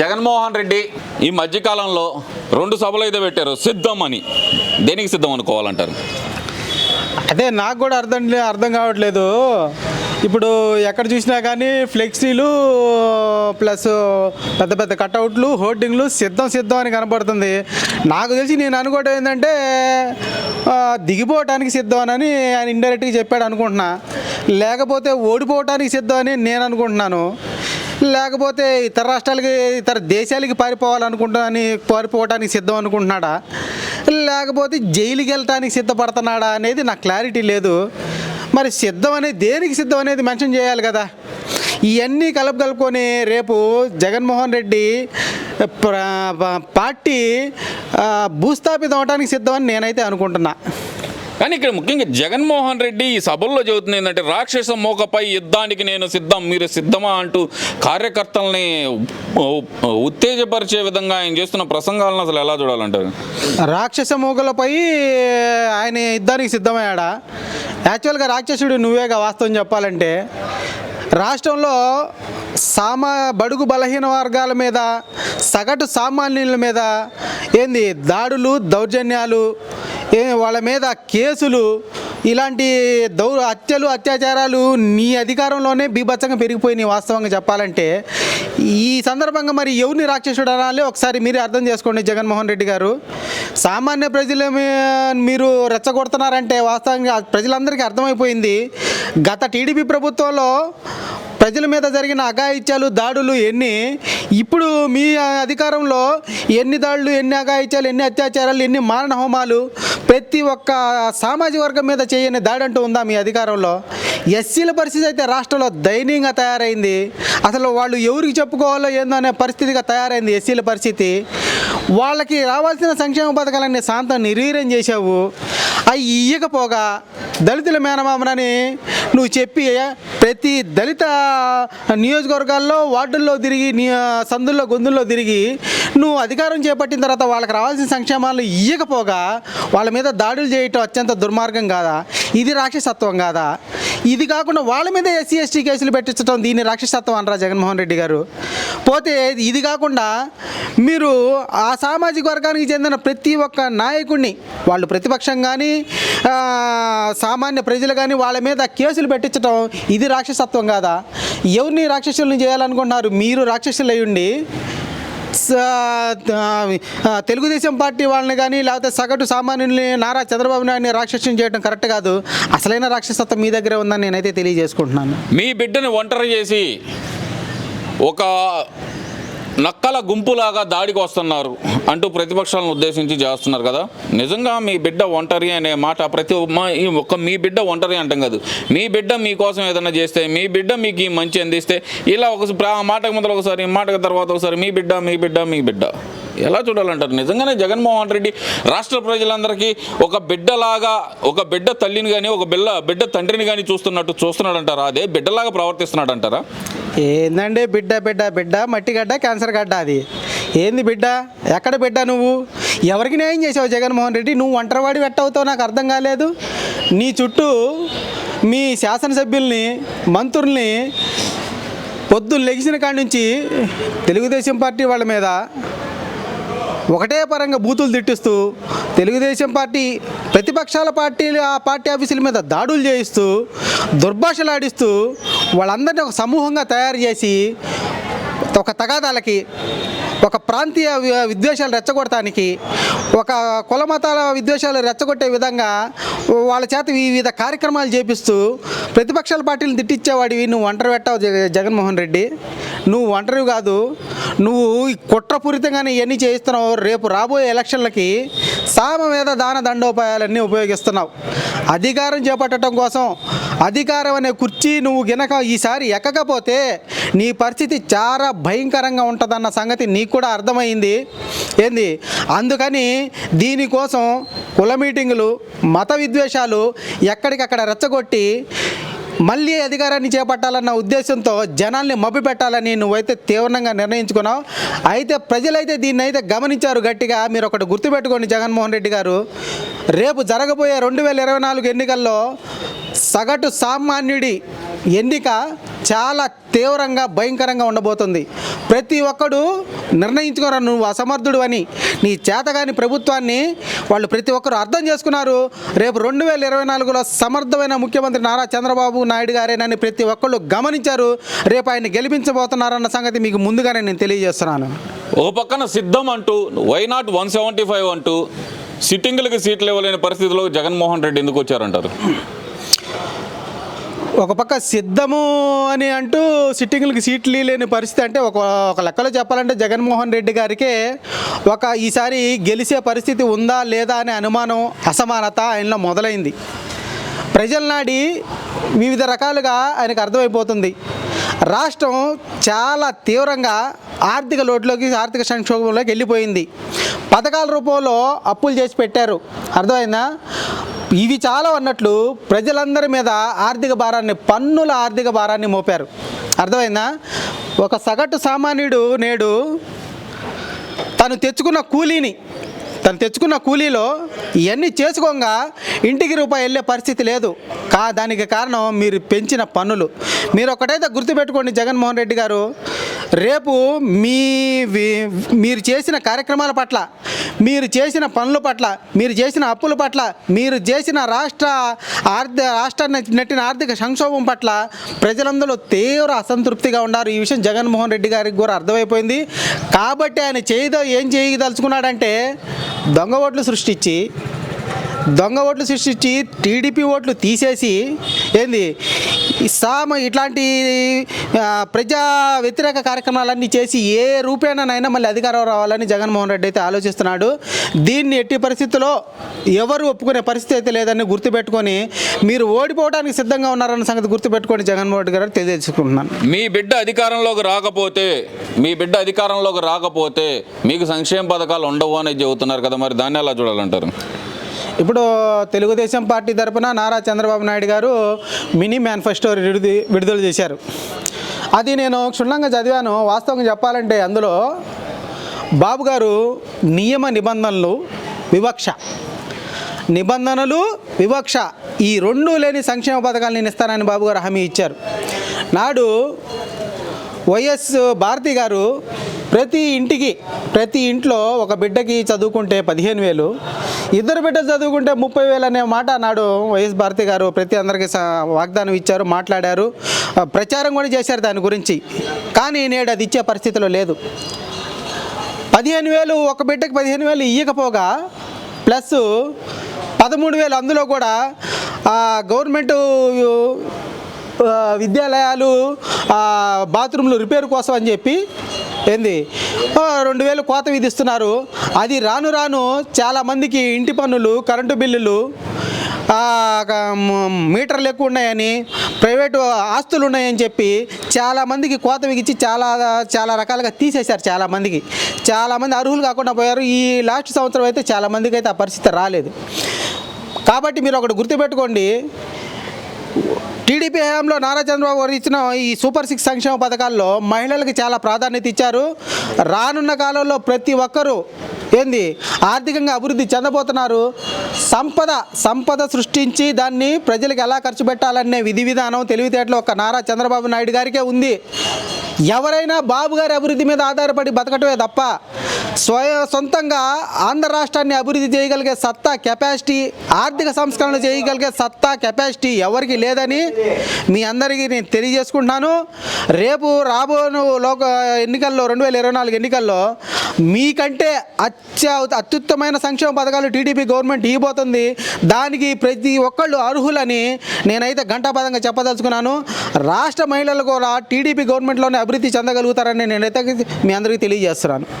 జగన్మోహన్ రెడ్డి ఈ మధ్యకాలంలో రెండు సభలు అయితే పెట్టారు సిద్ధం అని దేనికి సిద్ధం అనుకోవాలంటారు? అదే నాకు కూడా అర్థం అర్థం కావట్లేదు. ఇప్పుడు ఎక్కడ చూసినా కానీ ఫ్లెక్సీలు ప్లస్ పెద్ద పెద్ద కట్అవుట్లు హోర్డింగ్లు సిద్ధం సిద్ధం అని కనపడుతుంది. నాకు తెలిసి నేను అనుకోవడం ఏంటంటే దిగిపోవటానికి సిద్ధం అని ఆయన ఇండైరెక్ట్గా చెప్పాడు అనుకుంటున్నా. లేకపోతే ఓడిపోవటానికి సిద్ధం అని నేను అనుకుంటున్నాను. లేకపోతే ఇతర రాష్ట్రాలకి ఇతర దేశాలకి పారిపోవాలనుకుంటున్నాని పారిపోవటానికి సిద్ధం అనుకుంటున్నాడా? లేకపోతే జైలుకి వెళ్ళటానికి సిద్ధపడుతున్నాడా అనేది నాకు క్లారిటీ లేదు. మరి సిద్ధం అనేది దేనికి సిద్ధం అనేది మెన్షన్ చేయాలి కదా? ఇవన్నీ కలుపు కలుపుకొని రేపు జగన్మోహన్ రెడ్డి పార్టీ భూస్థాపితం అవడానికి సిద్ధం అని నేనైతే అనుకుంటున్నా. కానీ ఇక్కడ ముఖ్యంగా జగన్మోహన్ రెడ్డి ఈ సభల్లో చెబుతుంది ఏంటంటే రాక్షస మోకపై యుద్ధానికి నేను సిద్ధం మీరు సిద్ధమా అంటూ కార్యకర్తల్ని ఉత్తేజపరిచే విధంగా ఆయన చేస్తున్న ప్రసంగాలను అసలు ఎలా చూడాలంటారు? రాక్షస మోకలపై ఆయన యుద్ధానికి సిద్ధమయ్యాడా? యాక్చువల్గా రాక్షసుడు నువ్వేగా వాస్తవం చెప్పాలంటే రాష్ట్రంలో సామా బడుగు బలహీన వర్గాల మీద సగటు సామాన్యుల మీద ఏంది దాడులు దౌర్జన్యాలు వాళ్ళ మీద కేసులు ఇలాంటి దౌ హత్యలు అత్యాచారాలు నీ అధికారంలోనే బీభత్సంగా పెరిగిపోయినాయి వాస్తవంగా చెప్పాలంటే. ఈ సందర్భంగా మరి ఎవరిని రాక్షసుడు అనాలి? ఒకసారి మీరే అర్థం చేసుకోండి జగన్మోహన్ రెడ్డి గారు. సామాన్య ప్రజలు మీరు రెచ్చగొడుతున్నారంటే వాస్తవంగా ప్రజలందరికీ అర్థమైపోయింది. గత టీడీపీ ప్రభుత్వంలో ప్రజల మీద జరిగిన అఘాయిత్యాలు దాడులు ఎన్ని? ఇప్పుడు మీ అధికారంలో ఎన్ని దాడులు ఎన్ని అఘాయిత్యాలు ఎన్ని అత్యాచారాలు ఎన్ని మారణ హోమాలు ప్రతి ఒక్క సామాజిక వర్గం మీద చేయని దాడి అంటూ ఉందా మీ అధికారంలో? ఎస్సీల పరిస్థితి అయితే రాష్ట్రంలో దయనీయంగా తయారైంది. అసలు వాళ్ళు ఎవరికి చెప్పుకోవాలో ఏందో అనే పరిస్థితిగా తయారైంది ఎస్సీల పరిస్థితి. వాళ్ళకి రావాల్సిన సంక్షేమ పథకాలన్నీ శాంతం నిర్వీర్యం చేశావు. అవి ఇయ్యకపోగా దళితుల మేనమామనని నువ్వు చెప్పి ప్రతి దళిత నియోజకవర్గాల్లో వార్డుల్లో తిరిగి నీ సందుల్లో గొంతుల్లో తిరిగి నువ్వు అధికారం చేపట్టిన తర్వాత వాళ్ళకి రావాల్సిన సంక్షేమాలు ఇయ్యకపోగా వాళ్ళ మీద దాడులు చేయటం అత్యంత దుర్మార్గం కాదా? ఇది రాక్షసత్వం కాదా? ఇది కాకుండా వాళ్ళ మీద ఎస్సీ ఎస్టీ కేసులు పెట్టించడం దీన్ని రాక్షసత్వం అనరా జగన్మోహన్ రెడ్డి గారు. పోతే ఇది కాకుండా మీరు ఆ సామాజిక వర్గానికి చెందిన ప్రతి ఒక్క నాయకుడిని వాళ్ళు ప్రతిపక్షం కానీ సామాన్య ప్రజలు కానీ వాళ్ళ మీద కేసులు పెట్టించడం ఇది రాక్షసత్వం కాదా? ఎవరిని రాక్షసుల్ని చేయాలనుకుంటున్నారు? మీరు రాక్షసులు అయ్యుండి తెలుగుదేశం పార్టీ వాళ్ళని కానీ లేకపోతే సగటు సామాన్యుల్ని నారా చంద్రబాబు నాయుడిని రాక్షసం చేయడం కరెక్ట్ కాదు. అసలైన రాక్షసత్వం మీ దగ్గరే ఉందని నేనైతే తెలియజేసుకుంటున్నాను. మీ బిడ్డను ఒంటరి చేసి ఒక నక్కల గుంపులాగా దాడికి వస్తున్నారు అంటూ ప్రతిపక్షాలను ఉద్దేశించి చేస్తున్నారు కదా. నిజంగా మీ బిడ్డ ఒంటరి అనే మాట ప్రతి ఈ ఒక్క మీ బిడ్డ ఒంటరి అంటాం కాదు. మీ బిడ్డ మీకోసం ఏదైనా చేస్తే మీ బిడ్డ మీకు ఈ మంచి అందిస్తే ఇలా ఒక మాట మొదలు మాటకు ముందర ఒకసారి మాటకు తర్వాత ఒకసారి మీ బిడ్డ మీ బిడ్డ మీ బిడ్డ. ఎలా చూడాలంటారు? నిజంగానే జగన్మోహన్ రెడ్డి రాష్ట్ర ప్రజలందరికీ ఒక బిడ్డలాగా ఒక బిడ్డ తల్లిని కానీ ఒక బిడ్డ బిడ్డ తండ్రిని కానీ చూస్తున్నట్టు చూస్తున్నాడంటారా? అదే బిడ్డలాగా ప్రవర్తిస్తున్నాడు అంటారా ఏందండి బిడ్డ బిడ్డ బిడ్డ మట్టి గడ్డ క్యాన్సర్ గడ్డ అది. ఏంది బిడ్డ? ఎక్కడ బిడ్డ నువ్వు? ఎవరికి న్యాయం చేసావు జగన్మోహన్ రెడ్డి? నువ్వు ఒంటరివాడి వెట్టవుతావు నాకు అర్థం కాలేదు. నీ చుట్టూ మీ శాసనసభ్యుల్ని మంత్రుల్ని పొద్దున్న లెగిసిన కాడి నుంచి తెలుగుదేశం పార్టీ వాళ్ళ మీద ఒకటే పరంగా బూతులు తిట్టిస్తూ తెలుగుదేశం పార్టీ ప్రతిపక్షాల పార్టీలు ఆ పార్టీ ఆఫీసుల మీద దాడులు చేయిస్తూ దుర్భాషలాడిస్తూ వాళ్ళందరినీ ఒక సమూహంగా తయారు చేసి ఒక తగాదాలకి ఒక ప్రాంతీయ విద్వేషాలు రెచ్చగొట్టడానికి ఒక కుల మతాల విద్వేషాలు రెచ్చగొట్టే విధంగా వాళ్ళ చేత వివిధ కార్యక్రమాలు చేపిస్తూ ప్రతిపక్షాల పార్టీలు తిట్టించేవాడివి నువ్వు ఒంటరి పెట్టావు జగన్మోహన్ రెడ్డి. నువ్వు ఒంటరివి కాదు నువ్వు ఈ కుట్రపూరితంగానే ఇవన్నీ చేయిస్తున్నావు. రేపు రాబోయే ఎలక్షన్లకి సామ మీద దాన దండోపాయాలన్నీ ఉపయోగిస్తున్నావు. అధికారం చేపట్టడం కోసం అధికారం అనే కుర్చీ నువ్వు గినక ఈసారి ఎక్కకపోతే నీ పరిస్థితి చాలా భయంకరంగా ఉంటుందన్న సంగతి నీకు కూడా అర్థమైంది. ఏంది? అందుకని దీనికోసం కుల మీటింగులు మత విద్వేషాలు ఎక్కడికక్కడ రెచ్చగొట్టి మళ్ళీ అధికారాన్ని చేపట్టాలన్న ఉద్దేశంతో జనాల్ని మభ్యపెట్టాలని నువ్వైతే తీవ్రంగా నిర్ణయించుకున్నావు. అయితే ప్రజలైతే దీన్ని అయితే గమనించారు గట్టిగా. మీరు ఒకటి గుర్తుపెట్టుకోండి జగన్మోహన్ రెడ్డి గారు. రేపు జరగబోయే రెండు వేల ఇరవై నాలుగు ఎన్నికల్లో సగటు సామాన్యుడి ఎన్నిక చాలా తీవ్రంగా భయంకరంగా ఉండబోతుంది. ప్రతి ఒక్కడు నిర్ణయించుకోరా నువ్వు అసమర్థుడు అని. నీ చేతగాని ప్రభుత్వాన్ని వాళ్ళు ప్రతి ఒక్కరు అర్థం చేసుకున్నారు. రేపు రెండు వేల ఇరవై నాలుగులో సమర్థమైన ముఖ్యమంత్రి నారా చంద్రబాబు నాయుడు గారేనని ప్రతి ఒక్కళ్ళు గమనించారు. రేపు ఆయన గెలిపించబోతున్నారన్న సంగతి మీకు ముందుగానే నేను తెలియజేస్తున్నాను. ఓ పక్కన సిద్ధం అంటూ why not one seventy five అంటూ సిట్టింగ్లకు సీట్లు ఇవ్వలేని పరిస్థితిలో జగన్మోహన్ రెడ్డి ఎందుకు వచ్చారంటారు? ఒక పక్క సిద్ధము అని అంటూ సిట్టింగ్లకి సీట్లు లేని పరిస్థితి అంటే ఒక ఒక లెక్కలో చెప్పాలంటే జగన్మోహన్ రెడ్డి గారికి ఒక ఈసారి గెలిచే పరిస్థితి ఉందా లేదా అనే అనుమానం అసమానత ఆయనలో మొదలైంది. ప్రజల నాడి వివిధ రకాలుగా ఆయనకు అర్థమైపోతుంది. రాష్ట్రం చాలా తీవ్రంగా ఆర్థిక లోటులోకి ఆర్థిక సంక్షోభంలోకి వెళ్ళిపోయింది. పథకాల రూపంలో అప్పులు చేసి పెట్టారు. అర్థమైందా? ఇవి చాలా అన్నట్లు ప్రజలందరి మీద ఆర్థిక భారాన్ని పన్నుల ఆర్థిక భారాన్ని మోపారు. అర్థమైందా? ఒక సగటు సామాన్యుడు నేడు తను తెచ్చుకున్న కూలీని తను తెచ్చుకున్న కూలీలో ఇవన్నీ చేసుకోగా ఇంటికి రూపాయి వెళ్ళే పరిస్థితి లేదు. కా దానికి కారణం మీరు పెంచిన పన్నులు. మీరు ఒకటైతే గుర్తుపెట్టుకోండి జగన్మోహన్ రెడ్డి గారు. రేపు మీ వి- మీరు చేసిన కార్యక్రమాల పట్ల మీరు చేసిన పనుల పట్ల మీరు చేసిన అప్పుల పట్ల మీరు చేసిన రాష్ట్ర ఆర్థిక రాష్ట్రాన్ని నెట్టిన ఆర్థిక సంక్షోభం పట్ల ప్రజలందరూ తీవ్ర అసంతృప్తిగా ఉన్నారు. ఈ విషయం జగన్మోహన్ రెడ్డి గారికి కూడా అర్థమైపోయింది. కాబట్టి ఆయన చేయదో ఏం చేయదలుచుకున్నాడంటే దొంగ ఓట్లు సృష్టించి దొంగ ఓట్లు సృష్టించి టీడీపీ ఓట్లు తీసేసి ఏంది సామ ఇట్లాంటి ప్రజా వ్యతిరేక కార్యక్రమాలన్నీ చేసి ఏ రూపేణనైనా మళ్ళీ అధికారం రావాలని జగన్మోహన్ రెడ్డి అయితే ఆలోచిస్తున్నాడు. దీన్ని ఎట్టి పరిస్థితుల్లో ఎవరు ఒప్పుకునే పరిస్థితి అయితే లేదని గుర్తుపెట్టుకొని మీరు ఓడిపోవడానికి సిద్ధంగా ఉన్నారన్న సంగతి గుర్తుపెట్టుకొని జగన్మోహన్ రెడ్డి గారు తెలియజేసుకుంటున్నాను. మీ బిడ్డ అధికారంలోకి రాకపోతే మీ బిడ్డ అధికారంలోకి రాకపోతే మీకు సంక్షేమ పథకాలు ఉండవు అని చెబుతున్నారు కదా మరి దాన్ని ఎలా చూడాలంటారు? ఇప్పుడు తెలుగుదేశం పార్టీ తరపున నారా చంద్రబాబు నాయుడు గారు మినీ మేనిఫెస్టో విడుదల విడుదల చేశారు. అది నేను క్షుణ్ణంగా చదివాను. వాస్తవంగా చెప్పాలంటే అందులో బాబు గారు నియమ నిబంధనలు వివక్ష. నిబంధనలు వివక్ష. ఈ రెండు లేని సంక్షేమ పథకాలు నేను ఇస్తానని బాబు గారు హామీ ఇచ్చారు. నాడు వైఎస్ భారతి గారు ప్రతి ఇంటికి ప్రతి ఇంట్లో ఒక బిడ్డకి చదువుకుంటే పదిహేను వేలు ఇద్దరు బిడ్డలు చదువుకుంటే ముప్పై వేలు అనే మాట నాడు వైఎస్ భారతి గారు. ప్రతి అందరికీ స- వాగ్దానం ఇచ్చారు మాట్లాడారు. ప్రచారం కూడా చేశారు దాని గురించి. కానీ నేడు అది ఇచ్చే పరిస్థితిలో లేదు. పదిహేను వేలు ఒక బిడ్డకి పదిహేను వేలు ఇవ్వకపోగా ప్లస్ పదమూడు వేలు అందులో కూడా గవర్నమెంటు గవర్నమెంట్ విద్యాలయాలు బాత్రూంలు బాత్రూమ్లు రిపేర్ కోసం అని చెప్పి ఏంది? రెండు వేలు కోత విధిస్తున్నారు. అది రాను రాను చాలామందికి ఇంటి పన్నులు కరెంటు బిల్లులు మీటర్లు ఎక్కువ ఉన్నాయని ప్రైవేటు ఆస్తులు ఉన్నాయని చెప్పి చాలామందికి కోత విగించి చాలా చాలా రకాలుగా తీసేశారు చాలామందికి చాలామంది అర్హులు కాకుండా పోయారు. ఈ లాస్ట్ సంవత్సరం అయితే చాలామందికి అయితే ఆ పరిస్థితి రాలేదు. కాబట్టి మీరు ఒకటి గుర్తుపెట్టుకోండి. టీడీపీ హయాంలో నారా చంద్రబాబు గారు ఇచ్చిన ఈ సూపర్ సిక్స్ సంక్షేమ పథకాల్లో మహిళలకు చాలా ప్రాధాన్యత ఇచ్చారు. రానున్న కాలంలో ప్రతి ఒక్కరూ ఏంది ఆర్థికంగా అభివృద్ధి చెందబోతున్నారు. సంపద సంపద సృష్టించి దాన్ని ప్రజలకు ఎలా ఖర్చు పెట్టాలనే విధి విధానం తెలివితేటలు ఒక నారా చంద్రబాబు నాయుడు గారికే ఉంది. ఎవరైనా బాబు గారి అభివృద్ధి మీద ఆధారపడి బతకటమే తప్ప స్వయ సొంతంగా ఆంధ్ర రాష్ట్రాన్ని అభివృద్ధి చేయగలిగే సత్తా కెపాసిటీ ఆర్థిక సంస్కరణ చేయగలిగే సత్తా కెపాసిటీ ఎవరికి లేదని మీ అందరికీ నేను తెలియజేసుకుంటున్నాను. రేపు రాబోను లోక ఎన్నికల్లో రెండు వేల ఇరవై నాలుగు ఎన్నికల్లో మీకంటే అత్య అత్యుత్తమైన సంక్షేమ పథకాలు టీడీపీ గవర్నమెంట్ ఇవ్వబోతుంది. దానికి ప్రతి ఒక్కళ్ళు అర్హులని నేనైతే ఘంటాపదంగా చెప్పదలుచుకున్నాను. రాష్ట్ర మహిళలు కూడా టీడీపీ గవర్నమెంట్లోనే అభివృద్ధి చెందగలుగుతారని నేనైతే మీ అందరికీ తెలియజేస్తున్నాను.